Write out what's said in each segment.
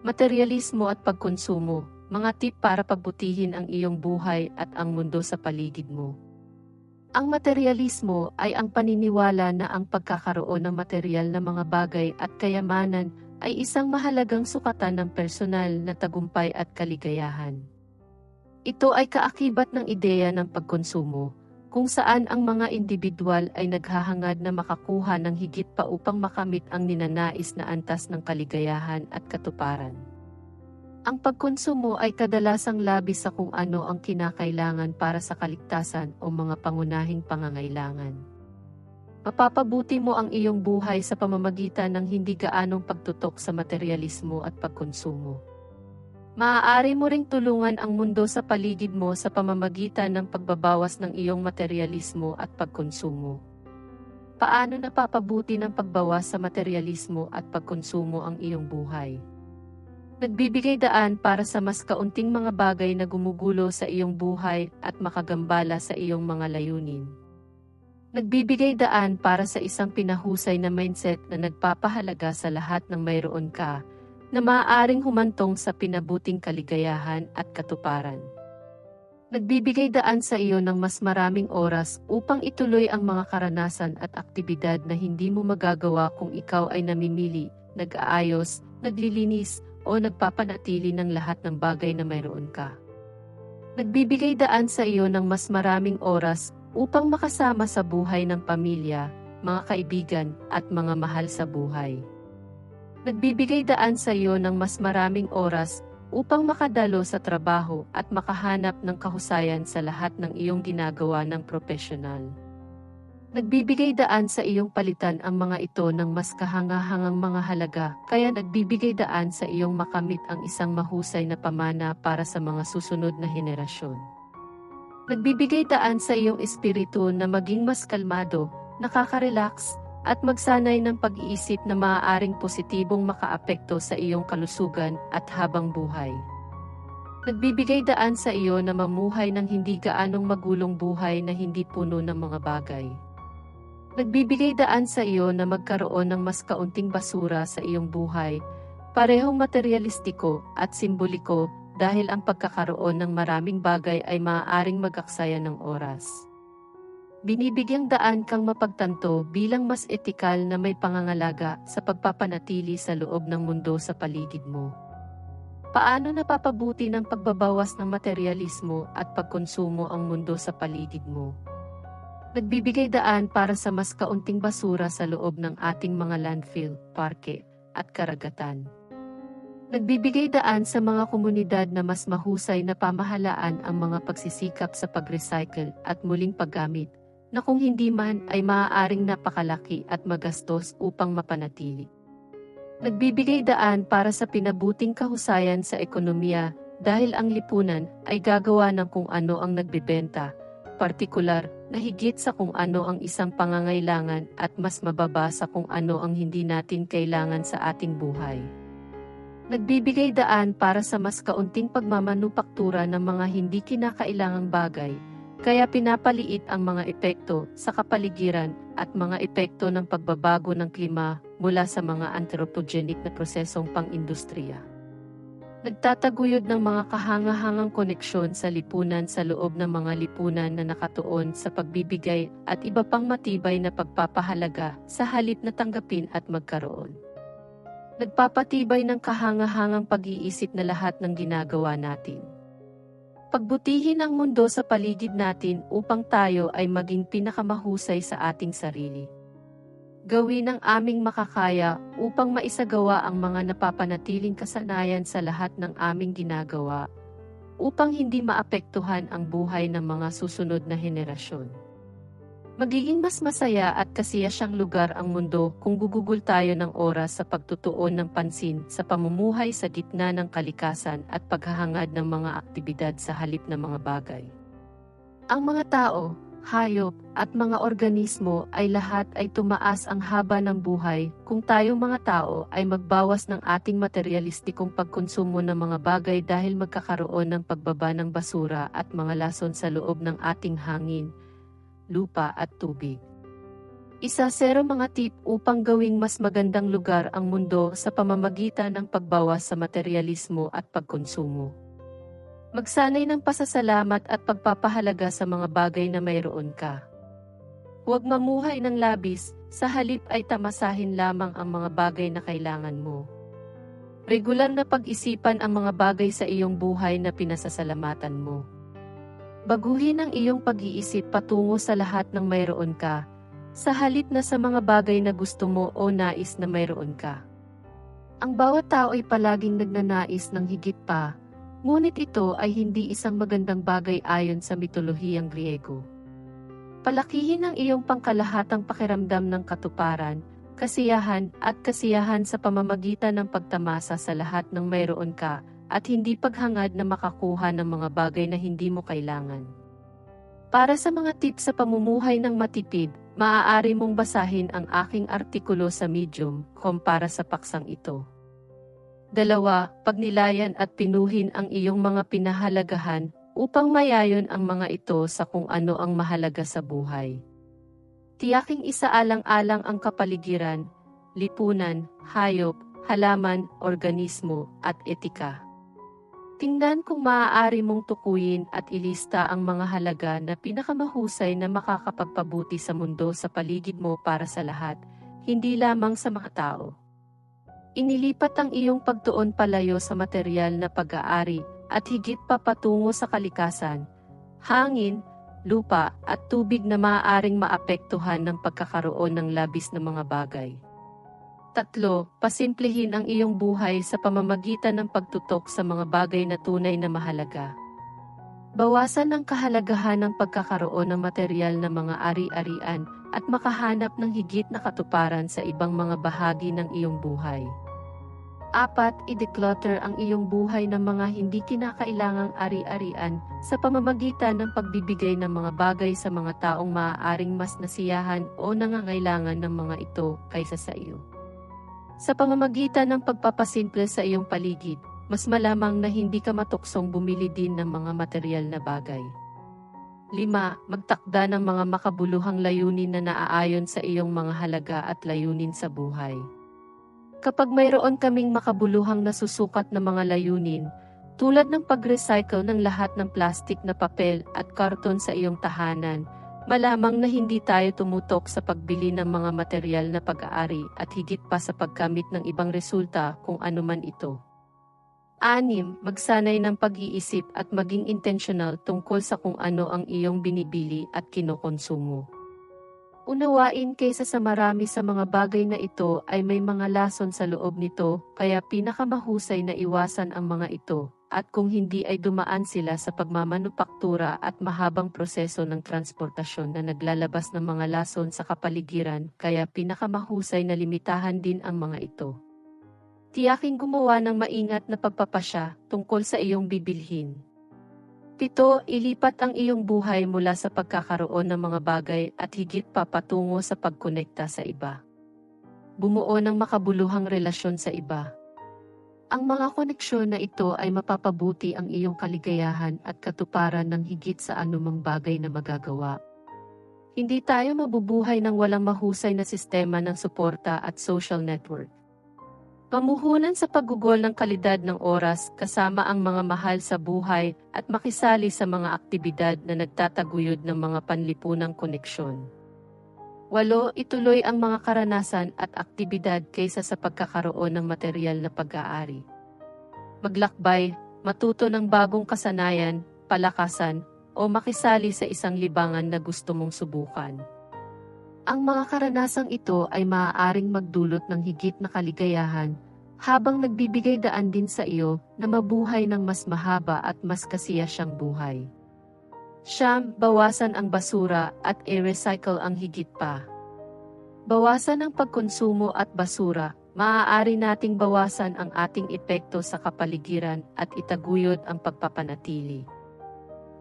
Materialismo at pagkonsumo, mga tip para pagbutihin ang iyong buhay at ang mundo sa paligid mo. Ang materialismo ay ang paniniwala na ang pagkakaroon ng material na mga bagay at kayamanan ay isang mahalagang sukatan ng personal na tagumpay at kaligayahan. Ito ay kaakibat ng ideya ng pagkonsumo, kung saan ang mga individual ay naghahangad na makakuha ng higit pa upang makamit ang ninanais na antas ng kaligayahan at katuparan. Ang pagkonsumo ay kadalasang labis sa kung ano ang kinakailangan para sa kaligtasan o mga pangunahing pangangailangan. Mapapabuti mo ang iyong buhay sa pamamagitan ng hindi gaanong pagtutok sa materialismo at pagkonsumo. Maaari mo ring tulungan ang mundo sa paligid mo sa pamamagitan ng pagbabawas ng iyong materialismo at pagkonsumo. Paano napapabuti ng pagbawas sa materialismo at pagkonsumo ang iyong buhay? Nagbibigay daan para sa mas kaunting mga bagay na gumugulo sa iyong buhay at makagambala sa iyong mga layunin. Nagbibigay daan para sa isang pinahusay na mindset na nagpapahalaga sa lahat ng mayroon ka, na maaaring humantong sa pinabuting kaligayahan at katuparan. Nagbibigay daan sa iyo ng mas maraming oras upang ituloy ang mga karanasan at aktibidad na hindi mo magagawa kung ikaw ay namimili, nag-aayos, naglilinis, o nagpapanatili ng lahat ng bagay na mayroon ka. Nagbibigay daan sa iyo ng mas maraming oras upang makasama sa buhay ng pamilya, mga kaibigan, at mga mahal sa buhay. Nagbibigay daan sa iyo ng mas maraming oras upang makadalo sa trabaho at makahanap ng kahusayan sa lahat ng iyong ginagawa ng profesional. Nagbibigay daan sa iyong palitan ang mga ito ng mas kahangahangang mga halaga, kaya nagbibigay daan sa iyong makamit ang isang mahusay na pamana para sa mga susunod na henerasyon. Nagbibigay daan sa iyong espiritu na maging mas kalmado, nakaka-relax, at magsanay ng pag-iisip na maaaring positibong makaapekto sa iyong kalusugan at habang buhay. Nagbibigay daan sa iyo na mamuhay ng hindi gaanong magulong buhay na hindi puno ng mga bagay. Nagbibigay daan sa iyo na magkaroon ng mas kaunting basura sa iyong buhay, parehong materialistiko at simboliko dahil ang pagkakaroon ng maraming bagay ay maaaring magaksaya ng oras. Binibigyang daan kang mapagtanto bilang mas etikal na may pangangalaga sa pagpapanatili sa loob ng mundo sa paligid mo. Paano napapabuti ng pagbabawas ng materialismo at pagkonsumo ang mundo sa paligid mo? Nagbibigay daan para sa mas kaunting basura sa loob ng ating mga landfill, parke, at karagatan. Nagbibigay daan sa mga komunidad na mas mahusay na pamahalaan ang mga pagsisikap sa pag-recycle at muling paggamit na kung hindi man ay maaaring napakalaki at magastos upang mapanatili. Nagbibigay daan para sa pinabuting kahusayan sa ekonomiya dahil ang lipunan ay gagawa ng kung ano ang nagbebenta, partikular na higit sa kung ano ang isang pangangailangan at mas mababa sa kung ano ang hindi natin kailangan sa ating buhay. Nagbibigay daan para sa mas kaunting pagmamanupaktura ng mga hindi kinakailangang bagay kaya pinapaliit ang mga epekto sa kapaligiran at mga epekto ng pagbabago ng klima mula sa mga anthropogenic na prosesong pang-industriya. Nagtataguyod ng mga kahangahangang koneksyon sa lipunan sa loob ng mga lipunan na nakatuon sa pagbibigay at iba pang matibay na pagpapahalaga sa halip na tanggapin at magkaroon. Nagpapatibay ng kahangahangang pag-iisip na lahat ng ginagawa natin Pagbutihin ang mundo sa paligid natin upang tayo ay maging pinakamahusay sa ating sarili. Gawin ang aming makakaya upang maisagawa ang mga napapanatiling kasanayan sa lahat ng aming ginagawa upang hindi maapektuhan ang buhay ng mga susunod na henerasyon. Magiging mas masaya at kasiyasyang lugar ang mundo kung gugugol tayo ng oras sa pagtutuon ng pansin sa pamumuhay sa gitna ng kalikasan at paghahangad ng mga aktibidad sa halip ng mga bagay. Ang mga tao, hayop, at mga organismo ay lahat ay tumaas ang haba ng buhay kung tayong mga tao ay magbawas ng ating materialistikong pagkonsumo ng mga bagay dahil magkakaroon ng pagbaba ng basura at mga lason sa loob ng ating hangin, lupa at tubig. Isa zero mga tip upang gawing mas magandang lugar ang mundo sa pamamagitan ng pagbawas sa materialismo at pagkonsumo. Magsanay ng pasasalamat at pagpapahalaga sa mga bagay na mayroon ka. Huwag mamuhay ng labis, sa halip ay tamasahin lamang ang mga bagay na kailangan mo. Regular na pag-isipan ang mga bagay sa iyong buhay na pinasasalamatan mo. Baguhin ang iyong pag-iisip patungo sa lahat ng mayroon ka, sa halip na sa mga bagay na gusto mo o nais na mayroon ka. Ang bawat tao ay palaging nagnanais ng higit pa, ngunit ito ay hindi isang magandang bagay ayon sa mitolohiyang Griego. Palakihin ang iyong pangkalahatang pakiramdam ng katuparan, kasiyahan at kasiyahan sa pamamagitan ng pagtamasa sa lahat ng mayroon ka at hindi paghangad na makakuha ng mga bagay na hindi mo kailangan. Para sa mga tips sa pamumuhay ng matipid, maaari mong basahin ang aking artikulo sa Medium kumpara sa paksang ito. Dalawa, pagnilayan at pinuhin ang iyong mga pinahalagahan upang mayayon ang mga ito sa kung ano ang mahalaga sa buhay. Tiyaking isaalang-alang ang kapaligiran, lipunan, hayop, halaman, organismo, at etika. Tingnan kung maaari mong tukuyin at ilista ang mga halaga na pinakamahusay na makakapagpabuti sa mundo sa paligid mo para sa lahat, hindi lamang sa mga tao. Inilipat ang iyong pagtuon palayo sa material na pag-aari at higit pa patungo sa kalikasan, hangin, lupa at tubig na maaaring maapektuhan ng pagkakaroon ng labis na mga bagay. Tatlo, pasimplihin ang iyong buhay sa pamamagitan ng pagtutok sa mga bagay na tunay na mahalaga. Bawasan ang kahalagahan ng pagkakaroon ng material na mga ari-arian at makahanap ng higit na katuparan sa ibang mga bahagi ng iyong buhay. Apat, i-declutter ang iyong buhay ng mga hindi kinakailangang ari-arian sa pamamagitan ng pagbibigay ng mga bagay sa mga taong maaaring mas nasiyahan o nangangailangan ng mga ito kaysa sa iyo. Sa pamamagitan ng pagpapasimple sa iyong paligid, mas malamang na hindi ka matuksong bumili din ng mga material na bagay. 5. Magtakda ng mga makabuluhang layunin na naaayon sa iyong mga halaga at layunin sa buhay. Kapag mayroon kaming makabuluhang nasusukat na mga layunin, tulad ng pag-recycle ng lahat ng plastik na papel at karton sa iyong tahanan, Malamang na hindi tayo tumutok sa pagbili ng mga material na pag-aari at higit pa sa pagkamit ng ibang resulta kung anuman ito. Anim, magsanay ng pag-iisip at maging intentional tungkol sa kung ano ang iyong binibili at kinokonsumo. Unawain kaysa sa marami sa mga bagay na ito ay may mga lason sa loob nito, kaya pinakamahusay na iwasan ang mga ito at kung hindi ay dumaan sila sa pagmamanupaktura at mahabang proseso ng transportasyon na naglalabas ng mga lason sa kapaligiran kaya pinakamahusay na limitahan din ang mga ito. Tiyaking gumawa ng maingat na pagpapasya tungkol sa iyong bibilhin. Pito, ilipat ang iyong buhay mula sa pagkakaroon ng mga bagay at higit pa patungo sa pagkonekta sa iba. Bumuo ng makabuluhang relasyon sa iba ang mga koneksyon na ito ay mapapabuti ang iyong kaligayahan at katuparan ng higit sa anumang bagay na magagawa. Hindi tayo mabubuhay ng walang mahusay na sistema ng suporta at social network. Pamuhunan sa paggugol ng kalidad ng oras kasama ang mga mahal sa buhay at makisali sa mga aktibidad na nagtataguyod ng mga panlipunang koneksyon. Walo, ituloy ang mga karanasan at aktibidad kaysa sa pagkakaroon ng material na pag-aari. Maglakbay, matuto ng bagong kasanayan, palakasan, o makisali sa isang libangan na gusto mong subukan. Ang mga karanasang ito ay maaaring magdulot ng higit na kaligayahan, habang nagbibigay daan din sa iyo na mabuhay ng mas mahaba at mas kasiyasyang buhay. Siyam, bawasan ang basura at i-recycle ang higit pa. Bawasan ang pagkonsumo at basura, maaari nating bawasan ang ating epekto sa kapaligiran at itaguyod ang pagpapanatili.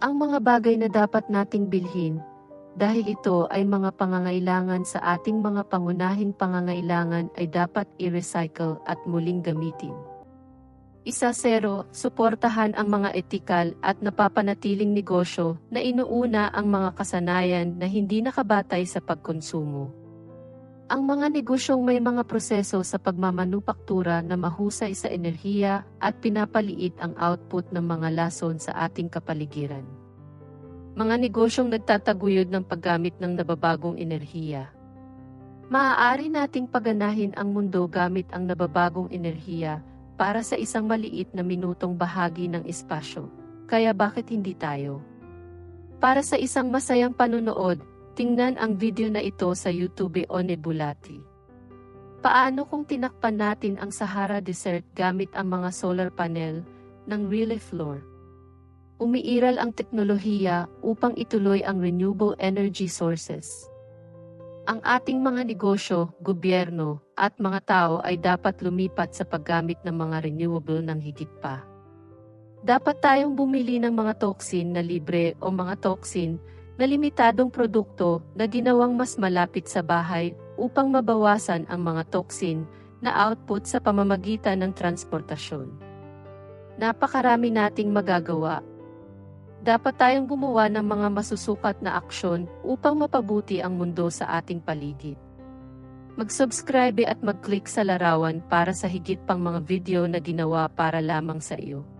Ang mga bagay na dapat nating bilhin, dahil ito ay mga pangangailangan sa ating mga pangunahing pangangailangan ay dapat i-recycle at muling gamitin. Isa zero, suportahan ang mga etikal at napapanatiling negosyo na inuuna ang mga kasanayan na hindi nakabatay sa pagkonsumo. Ang mga negosyong may mga proseso sa pagmamanupaktura na mahusay sa enerhiya at pinapaliit ang output ng mga lason sa ating kapaligiran. Mga negosyong nagtataguyod ng paggamit ng nababagong enerhiya. Maaari nating paganahin ang mundo gamit ang nababagong enerhiya para sa isang maliit na minutong bahagi ng espasyo. Kaya bakit hindi tayo? Para sa isang masayang panunood, tingnan ang video na ito sa YouTube o Nebulati. Paano kung tinakpan natin ang Sahara Desert gamit ang mga solar panel ng Relay Floor? Umiiral ang teknolohiya upang ituloy ang renewable energy sources. Ang ating mga negosyo, gobyerno, at mga tao ay dapat lumipat sa paggamit ng mga renewable ng higit pa. Dapat tayong bumili ng mga toxin na libre o mga toxin na limitadong produkto na ginawang mas malapit sa bahay upang mabawasan ang mga toxin na output sa pamamagitan ng transportasyon. Napakarami nating magagawa dapat tayong gumawa ng mga masusukat na aksyon upang mapabuti ang mundo sa ating paligid. Mag-subscribe at mag-click sa larawan para sa higit pang mga video na ginawa para lamang sa iyo.